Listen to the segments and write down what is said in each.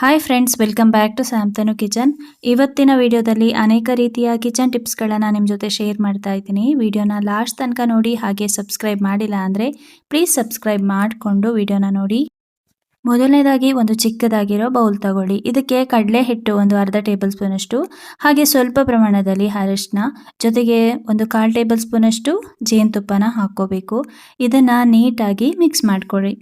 Hi friends welcome back to Samtanu kitchen ಇವತ್ತಿನ ವಿಡಿಯೋದಲ್ಲಿ ಅನೇಕ ರೀತಿಯ ಕಿಚನ್ ಟಿಪ್ಸ್ಗಳನ್ನು ನಿಮ್ಮ ಜೊತೆ ಶೇರ್ ಮಾಡ್ತಾ ಇದ್ದೀನಿ. ವಿಡಿಯೋನ ಲಾಸ್ಟ್ ತನಕ ನೋಡಿ, ಹಾಗೆ ಸಬ್ಸ್ಕ್ರೈಬ್ ಮಾಡಿಲ್ಲ ಅಂದರೆ ಪ್ಲೀಸ್ ಸಬ್ಸ್ಕ್ರೈಬ್ ಮಾಡಿಕೊಂಡು ವಿಡಿಯೋನ ನೋಡಿ. ಮೊದಲನೇದಾಗಿ ಒಂದು ಚಿಕ್ಕದಾಗಿರೋ ಬೌಲ್ ತಗೊಳ್ಳಿ. ಇದಕ್ಕೆ ಕಡಲೆ ಹಿಟ್ಟು ಒಂದು ಅರ್ಧ ಟೇಬಲ್ ಸ್ಪೂನಷ್ಟು ಹಾಗೆ ಸ್ವಲ್ಪ ಪ್ರಮಾಣದಲ್ಲಿ ಅರಿಶಿನ ಜೊತೆಗೆ ಒಂದು ಕಾಲು ಟೇಬಲ್ ಸ್ಪೂನಷ್ಟು ಜೇನುತುಪ್ಪನ ಹಾಕ್ಕೋಬೇಕು. ಇದನ್ನು ನೀಟಾಗಿ ಮಿಕ್ಸ್ ಮಾಡ್ಕೊಳ್ಳಿ.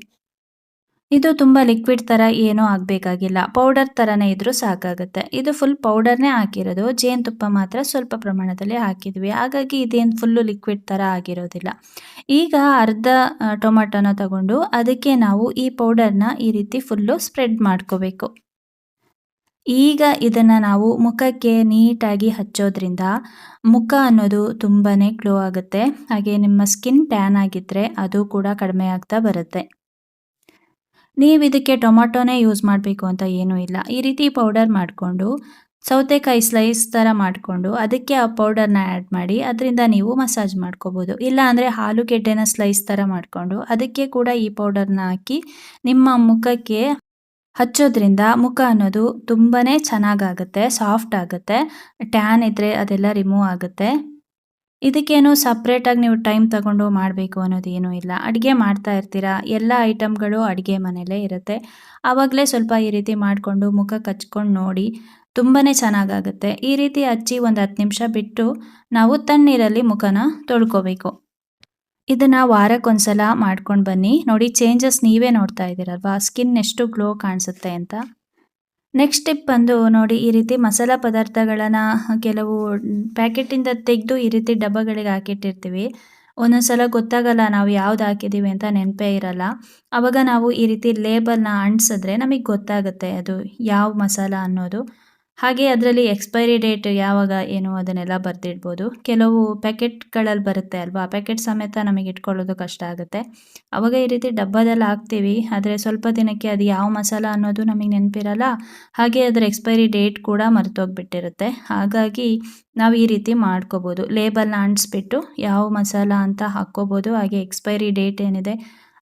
ಇದು ತುಂಬ ಲಿಕ್ವಿಡ್ ಥರ ಏನೂ ಆಗಬೇಕಾಗಿಲ್ಲ. ಪೌಡರ್ ಥರನೇ ಇದ್ರೂ ಸಾಕಾಗುತ್ತೆ. ಇದು ಫುಲ್ ಪೌಡರ್ನೇ ಹಾಕಿರೋದು. ಜೇನುತುಪ್ಪ ಮಾತ್ರ ಸ್ವಲ್ಪ ಪ್ರಮಾಣದಲ್ಲಿ ಹಾಕಿದ್ವಿ. ಹಾಗಾಗಿ ಇದೇನು ಫುಲ್ಲು ಲಿಕ್ವಿಡ್ ಥರ ಆಗಿರೋದಿಲ್ಲ. ಈಗ ಅರ್ಧ ಟೊಮೆಟೊನ ತಗೊಂಡು ಅದಕ್ಕೆ ನಾವು ಈ ಪೌಡರ್ನ ಈ ರೀತಿ ಫುಲ್ಲು ಸ್ಪ್ರೆಡ್ ಮಾಡ್ಕೋಬೇಕು. ಈಗ ಇದನ್ನು ನಾವು ಮುಖಕ್ಕೆ ನೀಟಾಗಿ ಹಚ್ಚೋದ್ರಿಂದ ಮುಖ ಅನ್ನೋದು ತುಂಬಾ ಗ್ಲೋ ಆಗುತ್ತೆ. ಹಾಗೆ ನಿಮ್ಮ ಸ್ಕಿನ್ ಟ್ಯಾನ್ ಆಗಿದ್ರೆ ಅದು ಕೂಡ ಕಡಿಮೆ ಆಗ್ತಾ ಬರುತ್ತೆ. ನೀವು ಇದಕ್ಕೆ ಟೊಮ್ಯಾಟೋನೇ ಯೂಸ್ ಮಾಡಬೇಕು ಅಂತ ಏನೂ ಇಲ್ಲ. ಈ ರೀತಿ ಪೌಡರ್ ಮಾಡಿಕೊಂಡು, ಸೌತೆಕಾಯಿ ಸ್ಲೈಸ್ ಥರ ಮಾಡಿಕೊಂಡು ಅದಕ್ಕೆ ಆ ಪೌಡರ್ನ ಆ್ಯಡ್ ಮಾಡಿ, ಅದರಿಂದ ನೀವು ಮಸಾಜ್ ಮಾಡ್ಕೋಬೋದು. ಇಲ್ಲ ಅಂದರೆ ಆಲೂಗೆಡ್ಡೆನ ಸ್ಲೈಸ್ ಥರ ಮಾಡಿಕೊಂಡು ಅದಕ್ಕೆ ಕೂಡ ಈ ಪೌಡರ್ನ ಹಾಕಿ ನಿಮ್ಮ ಮುಖಕ್ಕೆ ಹಚ್ಚೋದ್ರಿಂದ ಮುಖ ಅನ್ನೋದು ತುಂಬಾ ಚೆನ್ನಾಗಾಗುತ್ತೆ ಸಾಫ್ಟ್ ಆಗುತ್ತೆ ಟ್ಯಾನ್ ಇದ್ದರೆ ಅದೆಲ್ಲ ರಿಮೂವ್ ಆಗುತ್ತೆ. ಇದಕ್ಕೇನು ಸಪ್ರೇಟಾಗಿ ನೀವು ಟೈಮ್ ತಗೊಂಡು ಮಾಡಬೇಕು ಅನ್ನೋದು ಏನೂ ಇಲ್ಲ. ಅಡುಗೆ ಮಾಡ್ತಾ ಇರ್ತೀರಾ? ಎಲ್ಲ ಐಟಮ್ಗಳು ಅಡುಗೆ ಮನೆಯಲ್ಲೇ ಇರುತ್ತೆ. ಆವಾಗಲೇ ಸ್ವಲ್ಪ ಈ ರೀತಿ ಮಾಡಿಕೊಂಡು ಮುಖ ಕಚ್ಕೊಂಡು ನೋಡಿ ತುಂಬಾ ಚೆನ್ನಾಗಾಗುತ್ತೆ. ಈ ರೀತಿ ಹಚ್ಚಿ ಒಂದು ಹತ್ತು ನಿಮಿಷ ಬಿಟ್ಟು ನಾವು ತಣ್ಣೀರಲ್ಲಿ ಮುಖನ ತೊಳ್ಕೊಬೇಕು. ಇದನ್ನು ವಾರಕ್ಕೊಂದ್ಸಲ ಮಾಡ್ಕೊಂಡು ಬನ್ನಿ. ನೋಡಿ ಚೇಂಜಸ್ ನೀವೇ ನೋಡ್ತಾ ಇದ್ದೀರಲ್ವಾ? ಸ್ಕಿನ್ ಎಷ್ಟು ಗ್ಲೋ ಕಾಣಿಸುತ್ತೆ ಅಂತ. ನೆಕ್ಸ್ಟ್ ಸ್ಟೆಪ್ ಬಂದು ನೋಡಿ ಈ ರೀತಿ ಮಸಾಲ ಪದಾರ್ಥಗಳನ್ನು ಕೆಲವು ಪ್ಯಾಕೆಟಿಂದ ತೆಗೆದು ಈ ರೀತಿ ಡಬ್ಬಗಳಿಗೆ ಹಾಕಿಟ್ಟಿರ್ತೀವಿ. ಒಂದೊಂದು ಸಲ ಗೊತ್ತಾಗಲ್ಲ ನಾವು ಯಾವ್ದು ಹಾಕಿದ್ದೀವಿ ಅಂತ ನೆನಪೇ ಇರಲ್ಲ. ಅವಾಗ ನಾವು ಈ ರೀತಿ ಲೇಬಲ್ನ ಅಂಟಿಸಿದ್ರೆ ನಮಗೆ ಗೊತ್ತಾಗುತ್ತೆ ಅದು ಯಾವ ಮಸಾಲ ಅನ್ನೋದು. ಹಾಗೆ ಅದರಲ್ಲಿ ಎಕ್ಸ್ಪೈರಿ ಡೇಟ್ ಯಾವಾಗ ಏನು ಅದನ್ನೆಲ್ಲ ಬರೆದಿಡ್ಬೋದು. ಕೆಲವು ಪ್ಯಾಕೆಟ್ಗಳಲ್ಲಿ ಬರುತ್ತೆ ಅಲ್ವಾ? ಪ್ಯಾಕೆಟ್ ಸಮೇತ ನಮಗೆ ಇಟ್ಕೊಳ್ಳೋದು ಕಷ್ಟ ಆಗುತ್ತೆ. ಅವಾಗ ಈ ರೀತಿ ಡಬ್ಬದಲ್ಲಿ ಹಾಕ್ತೀವಿ. ಆದರೆ ಸ್ವಲ್ಪ ದಿನಕ್ಕೆ ಅದು ಯಾವ ಮಸಾಲ ಅನ್ನೋದು ನಮಗೆ ನೆನಪಿರಲ್ಲ. ಹಾಗೆ ಅದರ ಎಕ್ಸ್ಪೈರಿ ಡೇಟ್ ಕೂಡ ಮರೆತೋಗ್ಬಿಟ್ಟಿರುತ್ತೆ. ಹಾಗಾಗಿ ನಾವು ಈ ರೀತಿ ಮಾಡ್ಕೋಬೋದು. ಲೇಬಲ್ನ ಅಂಟಿಸ್ಬಿಟ್ಟು ಯಾವ ಮಸಾಲ ಅಂತ ಹಾಕ್ಕೋಬೋದು. ಹಾಗೆ ಎಕ್ಸ್ಪೈರಿ ಡೇಟ್ ಏನಿದೆ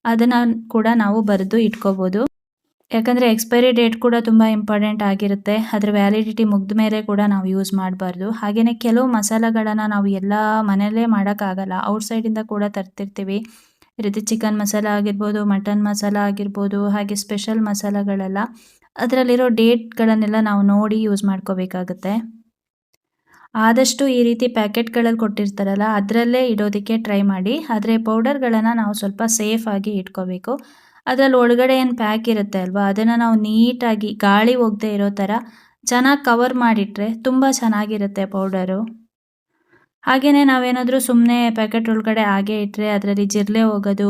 ಅದನ್ನು ಕೂಡ ನಾವು ಬರೆದು ಇಟ್ಕೋಬೋದು. ಯಾಕಂದರೆ ಎಕ್ಸ್ಪೈರಿ ಡೇಟ್ ಕೂಡ ತುಂಬ ಇಂಪಾರ್ಟೆಂಟ್ ಆಗಿರುತ್ತೆ. ಅದರ ವ್ಯಾಲಿಡಿಟಿ ಮುಗ್ದ ಮೇಲೆ ಕೂಡ ನಾವು ಯೂಸ್ ಮಾಡಬಾರ್ದು. ಹಾಗೆಯೇ ಕೆಲವು ಮಸಾಲೆಗಳನ್ನು ನಾವು ಎಲ್ಲ ಮನೆಯಲ್ಲೇ ಮಾಡೋಕ್ಕಾಗಲ್ಲ. ಔಟ್ಸೈಡಿಂದ ಕೂಡ ತರ್ತಿರ್ತೀವಿ. ರೀತಿ ಚಿಕನ್ ಮಸಾಲ ಆಗಿರ್ಬೋದು ಮಟನ್ ಮಸಾಲ ಆಗಿರ್ಬೋದು, ಹಾಗೆ ಸ್ಪೆಷಲ್ ಮಸಾಲಗಳೆಲ್ಲ ಅದರಲ್ಲಿರೋ ಡೇಟ್ಗಳನ್ನೆಲ್ಲ ನಾವು ನೋಡಿ ಯೂಸ್ ಮಾಡ್ಕೋಬೇಕಾಗುತ್ತೆ. ಆದಷ್ಟು ಈ ರೀತಿ ಪ್ಯಾಕೆಟ್ಗಳಲ್ಲಿ ಕೊಟ್ಟಿರ್ತಾರಲ್ಲ, ಅದರಲ್ಲೇ ಇಡೋದಕ್ಕೆ ಟ್ರೈ ಮಾಡಿ. ಆದರೆ ಪೌಡರ್ಗಳನ್ನು ನಾವು ಸ್ವಲ್ಪ ಸೇಫಾಗಿ ಇಟ್ಕೋಬೇಕು. ಅದರಲ್ಲಿ ಒಳಗಡೆ ಏನು ಪ್ಯಾಕ್ ಇರುತ್ತೆ ಅಲ್ವಾ? ಅದನ್ನು ನಾವು ನೀಟಾಗಿ ಗಾಳಿ ಹೋಗದೆ ಇರೋ ಥರ ಚೆನ್ನಾಗಿ ಕವರ್ ಮಾಡಿಟ್ರೆ ತುಂಬ ಚೆನ್ನಾಗಿರುತ್ತೆ ಪೌಡರು ಹಾಗೆಯೇ ನಾವೇನಾದರೂ ಸುಮ್ಮನೆ ಪ್ಯಾಕೆಟ್ ಒಳಗಡೆ ಹಾಗೆ ಇಟ್ಟರೆ ಅದರಲ್ಲಿ ಜಿರಲೆ ಹೋಗೋದು,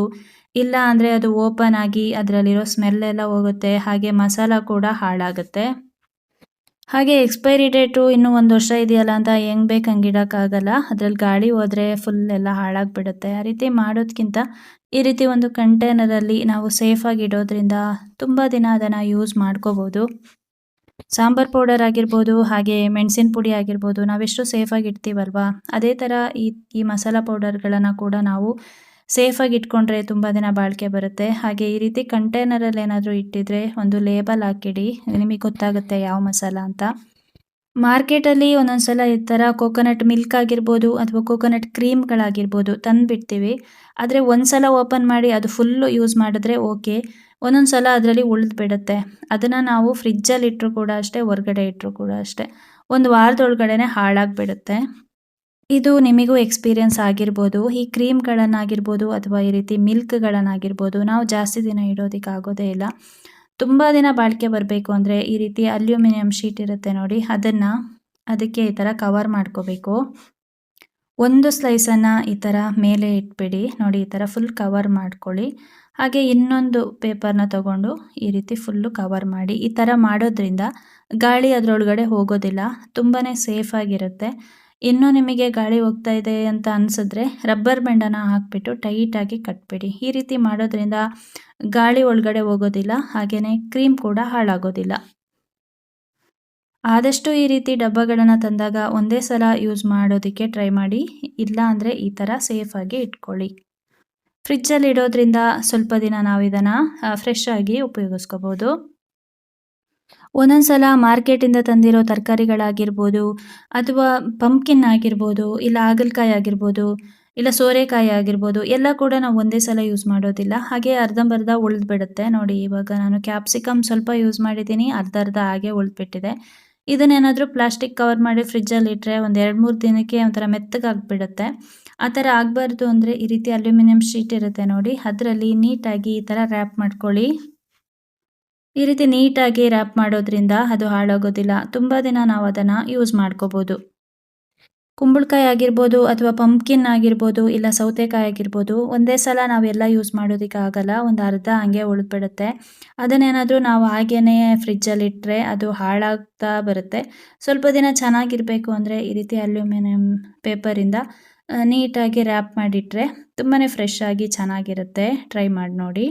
ಇಲ್ಲ ಅಂದರೆ ಅದು ಓಪನ್ ಆಗಿ ಅದರಲ್ಲಿರೋ ಸ್ಮೆಲ್ ಎಲ್ಲ ಹೋಗುತ್ತೆ, ಹಾಗೆ ಮಸಾಲ ಕೂಡ ಹಾಳಾಗುತ್ತೆ. ಹಾಗೆ ಎಕ್ಸ್ಪೈರಿ ಡೇಟು ಇನ್ನೂ ಒಂದು ವರ್ಷ ಇದೆಯಲ್ಲ ಅಂತ ಹೆಂಗೆ ಬೇಕು ಹಂಗೆ ಇಡೋಕ್ಕಾಗಲ್ಲ. ಅದ್ರಲ್ಲಿ ಗಾಳಿ ಹೋದರೆ ಫುಲ್ ಎಲ್ಲ ಹಾಳಾಗಿಬಿಡುತ್ತೆ. ಆ ರೀತಿ ಮಾಡೋದಕ್ಕಿಂತ ಈ ರೀತಿ ಒಂದು ಕಂಟೈನರಲ್ಲಿ ನಾವು ಸೇಫಾಗಿ ಇಡೋದ್ರಿಂದ ತುಂಬ ದಿನ ಅದನ್ನು ಯೂಸ್ ಮಾಡ್ಕೋಬೋದು. ಸಾಂಬಾರ್ ಪೌಡರ್ ಆಗಿರ್ಬೋದು, ಹಾಗೆ ಮೆಣಸಿನ ಪುಡಿ ಆಗಿರ್ಬೋದು, ನಾವೆಷ್ಟು ಸೇಫಾಗಿ ಇಡ್ತೀವಲ್ವಾ? ಅದೇ ಥರ ಈ ಈ ಮಸಾಲ ಪೌಡರ್ಗಳನ್ನು ಕೂಡ ನಾವು ಸೇಫಾಗಿ ಇಟ್ಕೊಂಡ್ರೆ ತುಂಬ ದಿನ ಬಾಳಿಕೆ ಬರುತ್ತೆ. ಹಾಗೆ ಈ ರೀತಿ ಕಂಟೈನರಲ್ಲಿ ಏನಾದರೂ ಇಟ್ಟಿದ್ರೆ ಒಂದು ಲೇಬಲ್ ಹಾಕಿಡಿ, ನಿಮಗೆ ಗೊತ್ತಾಗುತ್ತೆ ಯಾವ ಮಸಾಲ ಅಂತ. ಮಾರ್ಕೆಟಲ್ಲಿ ಒಂದೊಂದು ಸಲ ಈ ಥರ ಕೋಕೋನಟ್ ಮಿಲ್ಕ್ ಆಗಿರ್ಬೋದು ಅಥವಾ ಕೋಕೋನಟ್ ಕ್ರೀಮ್ಗಳಾಗಿರ್ಬೋದು ತಂದುಬಿಡ್ತೀವಿ. ಆದರೆ ಒಂದು ಸಲ ಓಪನ್ ಮಾಡಿ ಅದು ಫುಲ್ಲು ಯೂಸ್ ಮಾಡಿದ್ರೆ ಓಕೆ ಒಂದೊಂದು ಸಲ ಅದರಲ್ಲಿ ಉಳಿದು ಬಿಡುತ್ತೆ ಅದನ್ನು ನಾವು ಫ್ರಿಜ್ಜಲ್ಲಿ ಇಟ್ಟರು ಕೂಡ ಅಷ್ಟೇ, ಹೊರ್ಗಡೆ ಇಟ್ಟರು ಕೂಡ ಅಷ್ಟೇ. ಒಂದು ವಾರದೊಳಗಡೆ ಹಾಳಾಗಿಬಿಡುತ್ತೆ. ಇದು ನಿಮಗೂ ಎಕ್ಸ್ಪೀರಿಯನ್ಸ್ ಆಗಿರ್ಬೋದು. ಈ ಕ್ರೀಮ್ಗಳನ್ನಾಗಿರ್ಬೋದು ಅಥವಾ ಈ ರೀತಿ ಮಿಲ್ಕ್ಗಳನ್ನಾಗಿರ್ಬೋದು ನಾವು ಜಾಸ್ತಿ ದಿನ ಇಡೋದಕ್ಕೆ ಆಗೋದೇ ಇಲ್ಲ. ತುಂಬ ದಿನ ಬಾಳಿಕೆ ಬರಬೇಕು ಅಂದರೆ ಈ ರೀತಿ ಅಲ್ಯೂಮಿನಿಯಂ ಶೀಟ್ ಇರುತ್ತೆ ನೋಡಿ, ಅದನ್ನು ಅದಕ್ಕೆ ಈ ಥರ ಕವರ್ ಮಾಡ್ಕೋಬೇಕು. ಒಂದು ಸ್ಲೈಸನ್ನು ಈ ಥರ ಮೇಲೆ ಇಟ್ಬಿಡಿ, ನೋಡಿ ಈ ಥರ ಫುಲ್ ಕವರ್ ಮಾಡ್ಕೊಳ್ಳಿ. ಹಾಗೆ ಇನ್ನೊಂದು ಪೇಪರ್ನ ತಗೊಂಡು ಈ ರೀತಿ ಫುಲ್ಲು ಕವರ್ ಮಾಡಿ. ಈ ಥರ ಮಾಡೋದ್ರಿಂದ ಗಾಳಿ ಅದರೊಳಗಡೆ ಹೋಗೋದಿಲ್ಲ ತುಂಬಾ ಸೇಫಾಗಿರುತ್ತೆ ಇನ್ನೂ ನಿಮಗೆ ಗಾಳಿ ಹೋಗ್ತಾ ಇದೆ ಅಂತ ಅನಿಸಿದ್ರೆ ರಬ್ಬರ್ ಬೆಂಡನ್ನು ಹಾಕಿಬಿಟ್ಟು ಟೈಟಾಗಿ ಕಟ್ಬಿಡಿ. ಈ ರೀತಿ ಮಾಡೋದ್ರಿಂದ ಗಾಳಿ ಒಳಗಡೆ ಹೋಗೋದಿಲ್ಲ ಹಾಗೆಯೇ ಕ್ರೀಮ್ ಕೂಡ ಹಾಳಾಗೋದಿಲ್ಲ. ಆದಷ್ಟು ಈ ರೀತಿ ಡಬ್ಬಗಳನ್ನು ತಂದಾಗ ಒಂದೇ ಸಲ ಯೂಸ್ ಮಾಡೋದಕ್ಕೆ ಟ್ರೈ ಮಾಡಿ, ಇಲ್ಲ ಅಂದರೆ ಈ ಥರ ಸೇಫಾಗಿ ಇಟ್ಕೊಳ್ಳಿ. ಫ್ರಿಜ್ಜಲ್ಲಿ ಇಡೋದ್ರಿಂದ ಸ್ವಲ್ಪ ದಿನ ನಾವು ಇದನ್ನು ಫ್ರೆಶ್ ಆಗಿ ಉಪಯೋಗಿಸ್ಕೋಬೋದು. ಒಂದೊಂದು ಸಲ ಮಾರ್ಕೆಟಿಂದ ತಂದಿರೋ ತರಕಾರಿಗಳಾಗಿರ್ಬೋದು ಅಥವಾ ಪಂಪ್ಕಿನ್ ಆಗಿರ್ಬೋದು ಇಲ್ಲ ಹಾಗಲಕಾಯಿ ಆಗಿರ್ಬೋದು ಇಲ್ಲ ಸೋರೆಕಾಯಿ ಆಗಿರ್ಬೋದು ಎಲ್ಲ ಕೂಡ ನಾವು ಒಂದೇ ಸಲ ಯೂಸ್ ಮಾಡೋದಿಲ್ಲ. ಹಾಗೆ ಅರ್ಧಂಬರ್ಧ ಉಳಿದ್ಬಿಡುತ್ತೆ. ನೋಡಿ, ಇವಾಗ ನಾನು ಕ್ಯಾಪ್ಸಿಕಮ್ ಸ್ವಲ್ಪ ಯೂಸ್ ಮಾಡಿದ್ದೀನಿ. ಅರ್ಧ ಅರ್ಧ ಹಾಗೆ ಉಳಿದ್ಬಿಟ್ಟಿದೆ. ಇದನ್ನೇನಾದರೂ ಪ್ಲಾಸ್ಟಿಕ್ ಕವರ್ ಮಾಡಿ ಫ್ರಿಜ್ಜಲ್ಲಿ ಇಟ್ಟರೆ ಒಂದು ಎರಡು ಮೂರು ದಿನಕ್ಕೆ ಒಂಥರ ಮೆತ್ತಗಾಗ್ಬಿಡುತ್ತೆ. ಆ ಥರ ಆಗಬಾರ್ದು ಅಂದರೆ ಈ ರೀತಿ ಅಲ್ಯೂಮಿನಿಯಂ ಶೀಟ್ ಇರುತ್ತೆ ನೋಡಿ. ಅದರಲ್ಲಿ ನೀಟಾಗಿ ಈ ಥರ ರ್ಯಾಪ್ ಮಾಡ್ಕೊಳ್ಳಿ. ಈ ರೀತಿ ನೀಟಾಗಿ ರ್ಯಾಪ್ ಮಾಡೋದ್ರಿಂದ ಅದು ಹಾಳಾಗೋದಿಲ್ಲ. ತುಂಬ ದಿನ ನಾವು ಅದನ್ನು ಯೂಸ್ ಮಾಡ್ಕೋಬೋದು. ಕುಂಬಳಕಾಯಿ ಆಗಿರ್ಬೋದು ಅಥವಾ ಪಂಪ್ಕಿನ್ ಆಗಿರ್ಬೋದು ಇಲ್ಲ ಸೌತೆಕಾಯಿ ಆಗಿರ್ಬೋದು, ಒಂದೇ ಸಲ ನಾವೆಲ್ಲ ಯೂಸ್ ಮಾಡೋದಕ್ಕೆ ಆಗಲ್ಲ. ಒಂದು ಅರ್ಧ ಹಾಗೆ ಉಳಿದ್ಬಿಡುತ್ತೆ. ಅದನ್ನೇನಾದರೂ ನಾವು ಹಾಗೇ ಫ್ರಿಜ್ಜಲ್ಲಿ ಇಟ್ಟರೆ ಅದು ಹಾಳಾಗ್ತಾ ಬರುತ್ತೆ. ಸ್ವಲ್ಪ ದಿನ ಚೆನ್ನಾಗಿರಬೇಕು ಅಂದರೆ ಈ ರೀತಿ ಅಲ್ಯೂಮಿನಿಯಂ ಪೇಪರಿಂದ ನೀಟಾಗಿ ರ್ಯಾಪ್ ಮಾಡಿಟ್ರೆ ತುಂಬಾ ಫ್ರೆಶ್ ಆಗಿ ಚೆನ್ನಾಗಿರುತ್ತೆ. ಟ್ರೈ ಮಾಡಿ ನೋಡಿ.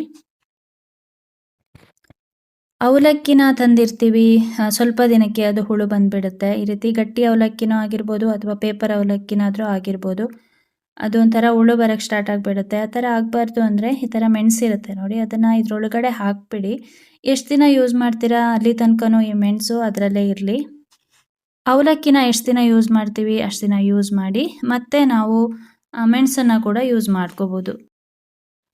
ಅವಲಕ್ಕಿನ ತಂದಿರ್ತೀವಿ. ಸ್ವಲ್ಪ ದಿನಕ್ಕೆ ಅದು ಹುಳು ಬಂದುಬಿಡುತ್ತೆ. ಈ ರೀತಿ ಗಟ್ಟಿ ಅವಲಕ್ಕಿನೂ ಆಗಿರ್ಬೋದು ಅಥವಾ ಪೇಪರ್ ಅವಲಕ್ಕಿನಾದರೂ ಆಗಿರ್ಬೋದು. ಅದು ಒಂಥರ ಹುಳು ಬರೋಕ್ಕೆ ಸ್ಟಾರ್ಟ್ ಆಗಿಬಿಡುತ್ತೆ. ಆ ಥರ ಆಗಬಾರ್ದು ಅಂದರೆ ಈ ಥರ ಮೆಣಸಿರುತ್ತೆ ನೋಡಿ. ಅದನ್ನು ಇದರೊಳಗಡೆ ಹಾಕಿಬಿಡಿ. ಎಷ್ಟು ದಿನ ಯೂಸ್ ಮಾಡ್ತೀರಾ? ಅಲ್ಲಿ ತನಕನೂ ಈ ಮೆಣಸು ಅದರಲ್ಲೇ ಇರಲಿ. ಅವಲಕ್ಕಿನ ಎಷ್ಟು ದಿನ ಯೂಸ್ ಮಾಡ್ತೀವಿ? ಅಷ್ಟು ದಿನ ಯೂಸ್ ಮಾಡಿ. ಮತ್ತೆ ನಾವು ಮೆಣಸನ್ನು ಕೂಡ ಯೂಸ್ ಮಾಡ್ಕೋಬೋದು.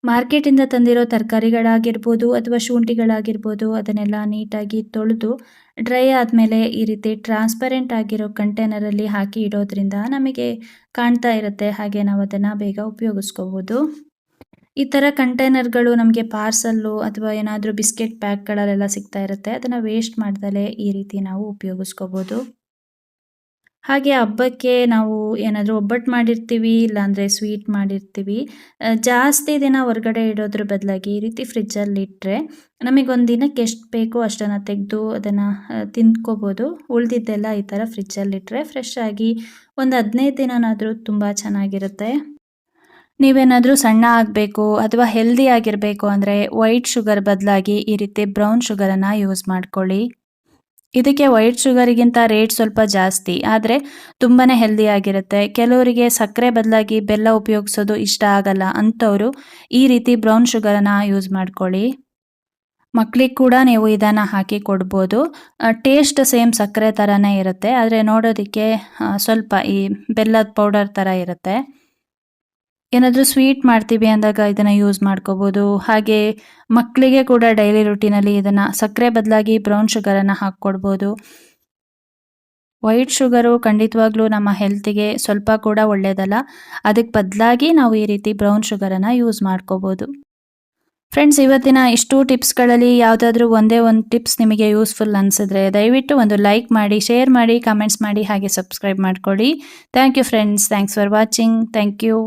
ಮಾರ್ಕೆಟಿಂದ ತಂದಿರೋ ತರಕಾರಿಗಳಾಗಿರ್ಬೋದು ಅಥವಾ ಶುಂಠಿಗಳಾಗಿರ್ಬೋದು ಅದನ್ನೆಲ್ಲ ನೀಟಾಗಿ ತೊಳೆದು ಡ್ರೈ ಆದಮೇಲೆ ಈ ರೀತಿ ಟ್ರಾನ್ಸ್ಪರೆಂಟ್ ಆಗಿರೋ ಕಂಟೈನರಲ್ಲಿ ಹಾಕಿ ಇಡೋದ್ರಿಂದ ನಮಗೆ ಕಾಣ್ತಾ ಇರುತ್ತೆ. ಹಾಗೆ ನಾವು ಅದನ್ನು ಬೇಗ ಉಪಯೋಗಿಸ್ಕೋಬೋದು. ಈ ಥರ ಕಂಟೈನರ್ಗಳು ನಮಗೆ ಪಾರ್ಸಲ್ಲು ಅಥವಾ ಏನಾದರೂ ಬಿಸ್ಕೆಟ್ ಪ್ಯಾಕ್ಗಳಲ್ಲೆಲ್ಲ ಸಿಗ್ತಾ ಇರುತ್ತೆ. ಅದನ್ನು ವೇಸ್ಟ್ ಮಾಡ್ದಲೇ ಈ ರೀತಿ ನಾವು ಉಪಯೋಗಿಸ್ಕೋಬೋದು. ಹಾಗೆ ಹಬ್ಬಕ್ಕೆ ನಾವು ಏನಾದರೂ ಒಬ್ಬಟ್ಟು ಮಾಡಿರ್ತೀವಿ, ಇಲ್ಲಾಂದರೆ ಸ್ವೀಟ್ ಮಾಡಿರ್ತೀವಿ. ಜಾಸ್ತಿ ದಿನ ಹೊರಗಡೆ ಇಡೋದ್ರ ಬದಲಾಗಿ ಈ ರೀತಿ ಫ್ರಿಜ್ಜಲ್ಲಿ ಇಟ್ಟರೆ ನಮಗೊಂದು ದಿನಕ್ಕೆ ಎಷ್ಟು ಬೇಕೋ ಅಷ್ಟನ್ನು ತೆಗೆದು ಅದನ್ನು ತಿಂದ್ಕೋಬೋದು. ಉಳಿದಿದ್ದೆಲ್ಲ ಈ ಥರ ಫ್ರಿಜ್ಜಲ್ಲಿಟ್ಟರೆ ಫ್ರೆಶ್ ಆಗಿ ಒಂದು ಹದಿನೈದು ದಿನನಾದರೂ ತುಂಬ ಚೆನ್ನಾಗಿರುತ್ತೆ. ನೀವೇನಾದರೂ ಸಣ್ಣ ಆಗಬೇಕು ಅಥವಾ ಹೆಲ್ದಿ ಆಗಿರಬೇಕು ಅಂದರೆ ವೈಟ್ ಶುಗರ್ ಬದಲಾಗಿ ಈ ರೀತಿ ಬ್ರೌನ್ ಶುಗರನ್ನು ಯೂಸ್ ಮಾಡ್ಕೊಳ್ಳಿ. ಇದಕ್ಕೆ ವೈಟ್ ಶುಗರಿಗಿಂತ ರೇಟ್ ಸ್ವಲ್ಪ ಜಾಸ್ತಿ, ಆದರೆ ತುಂಬಾ ಹೆಲ್ದಿ ಆಗಿರುತ್ತೆ. ಕೆಲವರಿಗೆ ಸಕ್ಕರೆ ಬದಲಾಗಿ ಬೆಲ್ಲ ಉಪಯೋಗಿಸೋದು ಇಷ್ಟ ಆಗಲ್ಲ ಅಂಥವರು ಈ ರೀತಿ ಬ್ರೌನ್ ಶುಗರನ್ನು ಯೂಸ್ ಮಾಡ್ಕೊಳ್ಳಿ. ಮಕ್ಕಳಿಗೆ ಕೂಡ ನೀವು ಇದನ್ನು ಹಾಕಿ ಕೊಡ್ಬೋದು. ಟೇಸ್ಟ್ ಸೇಮ್ ಸಕ್ಕರೆ ಥರನೇ ಇರುತ್ತೆ, ಆದರೆ ನೋಡೋದಕ್ಕೆ ಸ್ವಲ್ಪ ಈ ಬೆಲ್ಲದ ಪೌಡರ್ ಥರ ಇರುತ್ತೆ. ಏನಾದರೂ ಸ್ವೀಟ್ ಮಾಡ್ತೀವಿ ಅಂದಾಗ ಇದನ್ನು ಯೂಸ್ ಮಾಡ್ಕೋಬೋದು. ಹಾಗೆ ಮಕ್ಕಳಿಗೆ ಕೂಡ ಡೈಲಿ ರುಟೀನಲ್ಲಿ ಇದನ್ನು ಸಕ್ಕರೆ ಬದಲಾಗಿ ಬ್ರೌನ್ ಶುಗರನ್ನು ಹಾಕ್ಕೊಡ್ಬೋದು. ವೈಟ್ ಶುಗರು ಖಂಡಿತವಾಗ್ಲೂ ನಮ್ಮ ಹೆಲ್ತಿಗೆ ಸ್ವಲ್ಪ ಕೂಡ ಒಳ್ಳೆಯದಲ್ಲ ಅದಕ್ಕೆ ಬದಲಾಗಿ ನಾವು ಈ ರೀತಿ ಬ್ರೌನ್ ಶುಗರನ್ನು ಯೂಸ್ ಮಾಡ್ಕೋಬೋದು. ಫ್ರೆಂಡ್ಸ್, ಇವತ್ತಿನ ಇಷ್ಟು ಟಿಪ್ಸ್ಗಳಲ್ಲಿ ಯಾವುದಾದ್ರೂ ಒಂದೇ ಒಂದು ಟಿಪ್ಸ್ ನಿಮಗೆ ಯೂಸ್ಫುಲ್ ಅನಿಸಿದ್ರೆ ದಯವಿಟ್ಟು ಒಂದು ಲೈಕ್ ಮಾಡಿ, ಶೇರ್ ಮಾಡಿ, ಕಮೆಂಟ್ಸ್ ಮಾಡಿ ಹಾಗೆ ಸಬ್ಸ್ಕ್ರೈಬ್ ಮಾಡ್ಕೊಳ್ಳಿ. Thank you friends. Thanks for watching. Thank you.